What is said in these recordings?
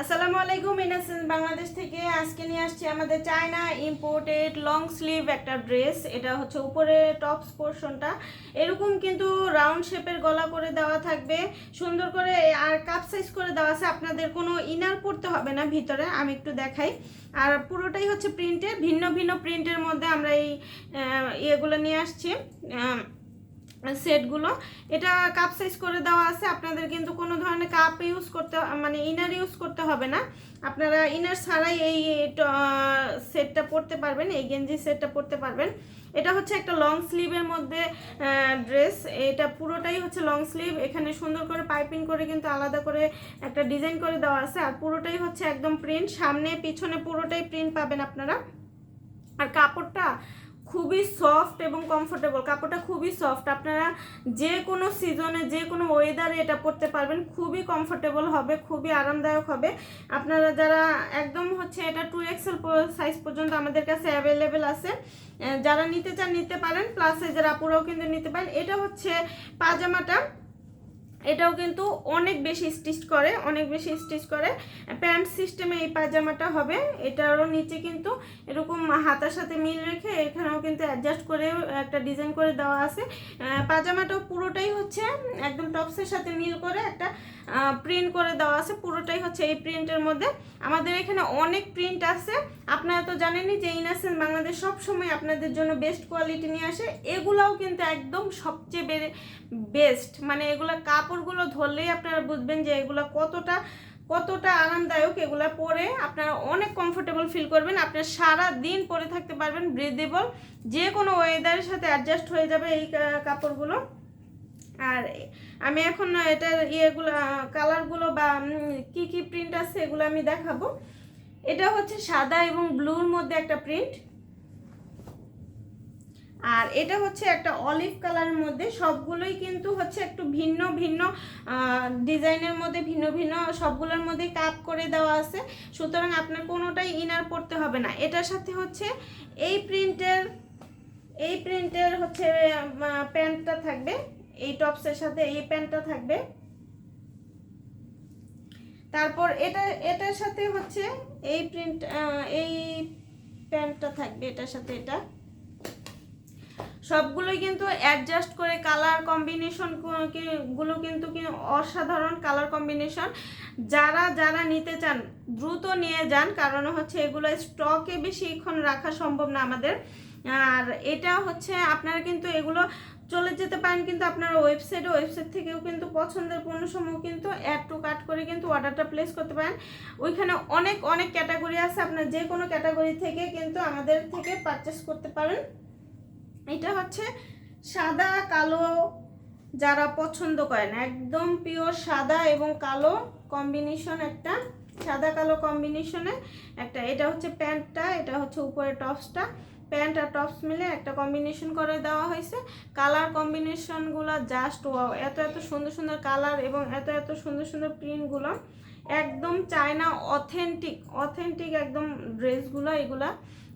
আসসালামু আলাইকুম ইনাসেন্স বাংলাদেশ থেকে আজকে নিয়ে আসছি আমাদের চায়না ইম্পোর্টেড লং স্লিভ একটা ড্রেস এটা হচ্ছে উপরে টপস পোর্শনটা এরকম কিন্তু রাউন্ড শেপের গলা করে দেওয়া থাকবে। সুন্দর করে আর কাপ সাইজ করে দেওয়া আছে। আপনাদের কোনো ইনার পড়তে হবে না ভিতরে, আমি একটু দেখাই। আর পুরোটাই হচ্ছে প্রিন্টের ভিন্ন ভিন্ন প্রিন্টের মধ্যে আমরা এই ইয়েগুলো নিয়ে আসছি। সেটগুলো। এটা কাপ সাইজ করে দেওয়া আছে। আপনাদের কিন্তু কোনো ধরনের কাপ ইউজ করতে মানে ইনার ইউজ করতে হবে না। আপনারা ইনার ছাড়াই এই সেটটা পরতে পারবেন, এই গেঞ্জি সেটটা পরতে পারবেন। এটা হচ্ছে একটা লং স্লিভের মধ্যে ড্রেস এটা পুরোটাই হচ্ছে লং স্লিভ এখানে সুন্দর করে পাইপিং করে কিন্তু আলাদা করে একটা ডিজাইন করে দেওয়া আছে। আর পুরোটাই হচ্ছে একদম প্রিন্ট সামনে, পিছনে পুরোটাই প্রিন্ট পাবেন আপনারা। আর কাপড়টা খুবই সফট এবং কমফোর্টেবল কাপড়টা খুবই সফট আপনারা যে কোনো সিজনে যে কোনো ওয়েদারে এটা পরতে পারবেন। খুবই কমফোর্টেবল হবে, খুবই আরামদায়ক হবে। আপনারা যারা একদম হচ্ছে এটা টু এক্সেল সাইজ পর্যন্ত আমাদের কাছে অ্যাভেলেবেল আছে যারা নিতে চান, নিতে পারেন। প্লাস সাইজের আপুরাও কিন্তু নিতে পারেন। এটা হচ্ছে পাজামাটা। এটাও কিন্তু অনেক বেশি স্টিচ করে, অনেক বেশি স্টিচ করে। প্যান্ট সিস্টেমে এই পাজামাটা হবে। এটারও নিচে কিন্তু এরকম হাতার সাথে মিল রেখে এখানেও কিন্তু অ্যাডজাস্ট করে একটা ডিজাইন করে দেওয়া আছে। পাজামাটাও পুরোটাই হচ্ছে একদম টপসের সাথে মিল করে একটা প্রিন্ট করে দেওয়া আছে। পুরোটাই হচ্ছে এই প্রিন্টের মধ্যে। আমাদের এখানে অনেক প্রিন্ট আছে। আপনারা তো জানেনই যে ইনাসেন বাংলাদেশ সব সময় আপনাদের জন্য বেস্ট কোয়ালিটি নিয়ে আসে। এগুলাও কিন্তু একদম সবচেয়ে বেস্ট মানে এগুলা কাপড়গুলো ধরলেই আপনারা বুঝবেন যে এগুলো কতটা কতটা আরামদায়ক এগুলা পরে আপনারা অনেক কমফোর্টেবল ফিল করবেন। আপনারা সারা দিন পরে থাকতে পারবেন ব্রিদেবল যে কোনো ওয়েদারের সাথে অ্যাডজাস্ট হয়ে যাবে এই কাপড়গুলো। আর আমি এখন এটার ইয়েগুলো কালারগুলো বা কি কি প্রিন্ট আছে এগুলো আমি দেখাবো। এটা হচ্ছে সাদা এবং ব্লুর মধ্যে একটা প্রিন্ট আর এটা হচ্ছে একটা অলিভ কালারের মধ্যে। সবগুলোই কিন্তু হচ্ছে একটু ভিন্ন ভিন্ন ডিজাইনের মধ্যে ভিন্ন ভিন্ন সবগুলোর মধ্যে কাপ করে দেওয়া আছে। সুতরাং আপনার কোনোটাই ইনার পড়তে হবে না। এটার সাথে হচ্ছে এই প্রিন্টের এই প্রিন্টের হচ্ছে প্যান্টটা থাকবে। এই টপসের সাথে এই প্যান্টটা থাকবে। তারপর এটা, এটার সাথে হচ্ছে এই প্রিন্ট এই প্যান্টটা থাকবে। এটার সাথে এটা। সবগুলোই কিন্তু অ্যাডজাস্ট করে কালার কম্বিনেশনগুলো কিন্তু অসাধারণ কালার কম্বিনেশন যারা যারা নিতে চান, দ্রুত নিয়ে যান, কারণ হচ্ছে এগুলো স্টকে বেশিক্ষণ রাখা সম্ভব না আমাদের। আর এটা হচ্ছে আপনারা কিন্তু এগুলো চলে যেতে পারেন কিন্তু আপনারা ওয়েবসাইটে ওয়েবসাইট থেকেও কিন্তু পছন্দের পণ্যসমূহ কিন্তু অ্যাড টু কাট করে কিন্তু অর্ডারটা প্লেস করতে পারেন। ওইখানে অনেক অনেক ক্যাটাগরি আছে, আপনার যে কোনো ক্যাটাগরি থেকে কিন্তু আমাদের থেকে পারচেস করতে পারেন। এটা হচ্ছে সাদা, কালো যারা পছন্দ করেন, একদম পিওর সাদা এবং কালো কম্বিনেশন একটা, সাদা, কালো কম্বিনেশনে একটা। এটা হচ্ছে প্যান্টটা, এটা হচ্ছে উপরে টপসটা। প্যান্ট আর টপস মিলে একটা কম্বিনেশন করে দেওয়া হয়েছে। কালার কম্বিনেশনগুলো জাস্ট ওয়াও এত এত সুন্দর সুন্দর কালার এবং এত এত সুন্দর সুন্দর প্রিন্টগুলো একদম চায়না অথেন্টিক অথেন্টিক একদম ড্রেসগুলো এগুলা।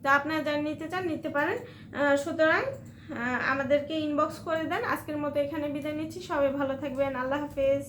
তো আপনারা যারা নিতে চান, নিতে পারেন। সুতরাং আমাদেরকে ইনবক্স করে দেন। আজকের মতো এখানে বিদায় নিচ্ছি। সবাই ভালো থাকবেন। আল্লাহ হাফেজ।